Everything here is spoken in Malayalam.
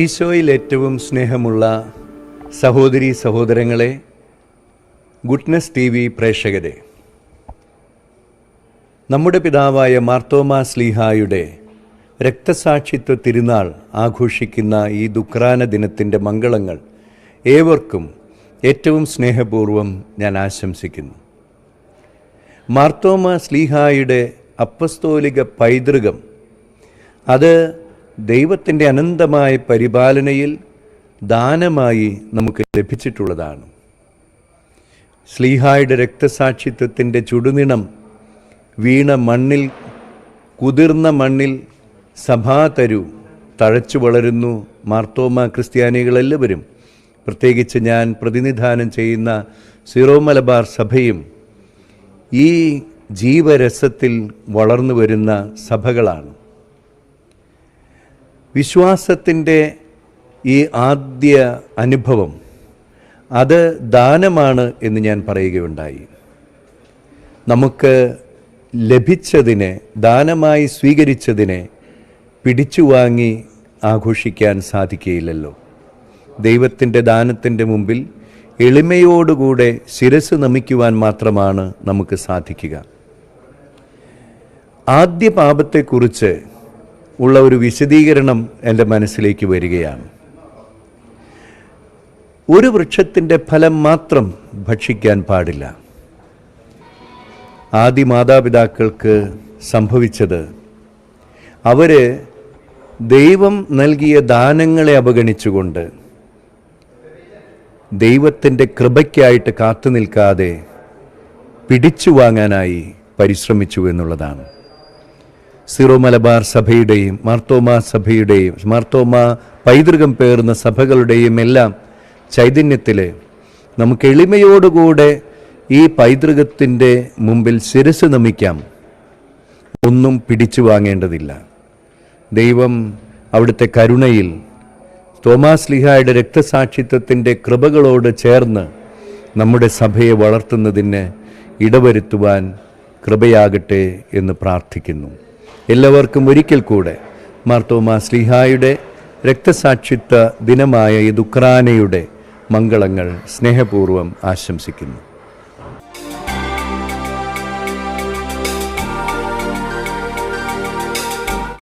ഈശോയിൽ ഏറ്റവും സ്നേഹമുള്ള സഹോദരി സഹോദരങ്ങളെ ഗുഡ്നസ് ടി വി പ്രേക്ഷകരെ നമ്മുടെ പിതാവായ മാർത്തോമാ സ്ലീഹായുടെ രക്തസാക്ഷിത്വ തിരുനാൾ ആഘോഷിക്കുന്ന ഈ ദുഃഖാന ദിനത്തിന്റെ മംഗളങ്ങൾ ഏവർക്കും ഏറ്റവും സ്നേഹപൂർവം ഞാൻ ആശംസിക്കുന്നു. മാർത്തോമ സ്ലീഹായുടെ അപ്പസ്തോലിക പൈതൃകം അത് ദൈവത്തിന്റെ അനന്തമായ പരിപാലനയിൽ ദാനമായി നമുക്ക് ലഭിച്ചിട്ടുള്ളതാണ്. സ്ലീഹായുടെ രക്തസാക്ഷിത്വത്തിന്റെ ചുടുനിണം വീണ മണ്ണിൽ കുതിർന്ന മണ്ണിൽ സഭാതരു തഴച്ചു വളരുന്നു മാർത്തോമ ക്രിസ്ത്യാനികളെല്ലാവരും. പ്രത്യേകിച്ച് ഞാൻ പ്രതിനിധാനം ചെയ്യുന്ന സിറോ മലബാർ സഭയും ഈ ജീവരസത്തിൽ വളർന്നു വരുന്ന സഭകളാണ്. വിശ്വാസത്തിന്റെ ഈ ആദ്യ അനുഭവം അത് ദാനമാണ് എന്ന് ഞാൻ പറയുകയുണ്ടായി. നമുക്ക് ലഭിച്ചതിനെ ദാനമായി സ്വീകരിച്ചതിനെ പിടിച്ചു വാങ്ങി ആഘോഷിക്കാൻ സാധിക്കുകയില്ലല്ലോ ദൈവത്തിന്റെ ദാനത്തിന്റെ മുമ്പിൽ എളിമയോടുകൂടെ ശിരസ് നമിക്കുവാൻ മാത്രമാണ് നമുക്ക് സാധിക്കുക. ആദ്യ പാപത്തെക്കുറിച്ച് ഉള്ള ഒരു വിശദീകരണം എന്റെ മനസ്സിലേക്ക് വരികയാണ്. ഒരു വൃക്ഷത്തിന്റെ ഫലം മാത്രം ഭക്ഷിക്കാൻ പാടില്ല. ആദി മാതാപിതാക്കൾക്ക് സംഭവിച്ചത് അവർ ദൈവം നൽകിയ ദാനങ്ങളെ അവഗണിച്ചുകൊണ്ട് ദൈവത്തിന്റെ കൃപയ്ക്കായിട്ട് കാത്തു നിൽക്കാതെ പിടിച്ചു വാങ്ങാനായി പരിശ്രമിച്ചു എന്നുള്ളതാണ്. സിറോ മലബാർ സഭയുടെയും മാർത്തോമ സഭയുടെയും മാർത്തോമ പൈതൃകം പേറുന്ന സഭകളുടെയും എല്ലാം ചൈതന്യത്തിൽ നമുക്ക് എളിമയോടുകൂടെ ഈ പൈതൃകത്തിന്റെ മുമ്പിൽ ശിരസ് നമിക്കാം. ഒന്നും പിടിച്ചു വാങ്ങേണ്ടതില്ല. ദൈവം അവിടുത്തെ കരുണയിൽ തോമാസ് ലിഹായുടെ രക്തസാക്ഷിത്വത്തിന്റെ കൃപകളോട് ചേർന്ന് നമ്മുടെ സഭയെ വളർത്തുന്നതിന് ഇടവരുത്തുവാൻ കൃപയാകട്ടെ എന്ന് പ്രാർത്ഥിക്കുന്നു. എല്ലാവർക്കും ഒരിക്കൽ കൂടെ മാർത്തോമ സ്ലിഹായുടെ രക്തസാക്ഷിത്വ ദിനമായ ഈ ദുക്രാനയുടെ മംഗളങ്ങൾ സ്നേഹപൂർവം ആശംസിക്കുന്നു.